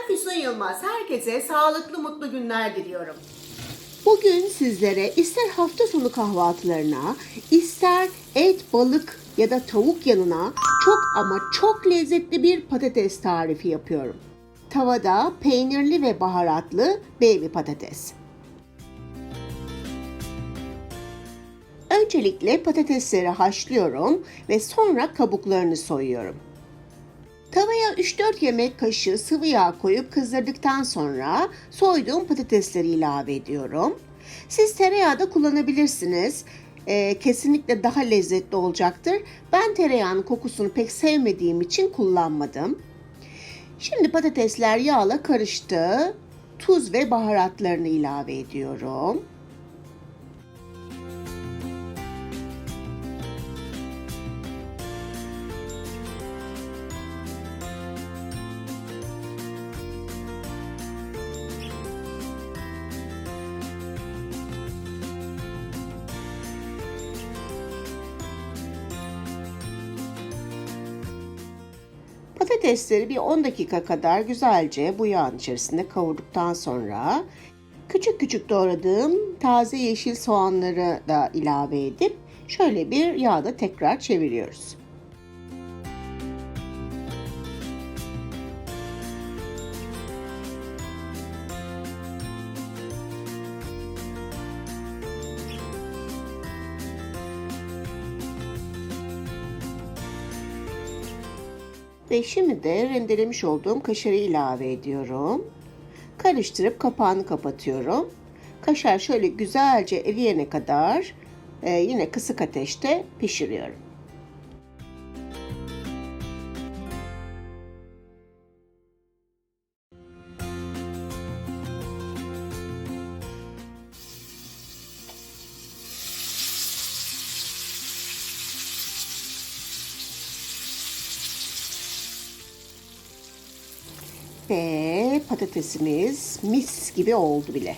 Ben Füsun Yılmaz. Herkese sağlıklı mutlu günler diliyorum. Bugün sizlere ister hafta sonu kahvaltılarına, ister et, balık ya da tavuk yanına çok ama çok lezzetli bir patates tarifi yapıyorum. Tavada peynirli ve baharatlı baby patates. Öncelikle patatesleri haşlıyorum ve sonra kabuklarını soyuyorum. Tavaya 3-4 yemek kaşığı sıvı yağ koyup kızdırdıktan sonra soyduğum patatesleri ilave ediyorum. Siz tereyağı da kullanabilirsiniz. Ee, kesinlikle daha lezzetli olacaktır. Ben tereyağının kokusunu pek sevmediğim için kullanmadım. Şimdi patatesler yağla karıştı. Tuz ve baharatlarını ilave ediyorum. Patatesleri bir 10 dakika kadar güzelce bu yağın içerisinde kavurduktan sonra küçük küçük doğradığım taze yeşil soğanları da ilave edip şöyle bir yağda tekrar çeviriyoruz. Ve şimdi de rendelemiş olduğum kaşarı ilave ediyorum. Karıştırıp kapağını kapatıyorum. Kaşar şöyle güzelce eriyene kadar e, yine kısık ateşte pişiriyorum. Ve patatesimiz mis gibi oldu bile.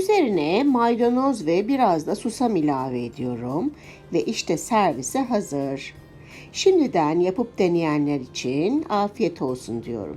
Üzerine maydanoz ve biraz da susam ilave ediyorum ve işte servise hazır. Şimdiden yapıp deneyenler için afiyet olsun diyorum.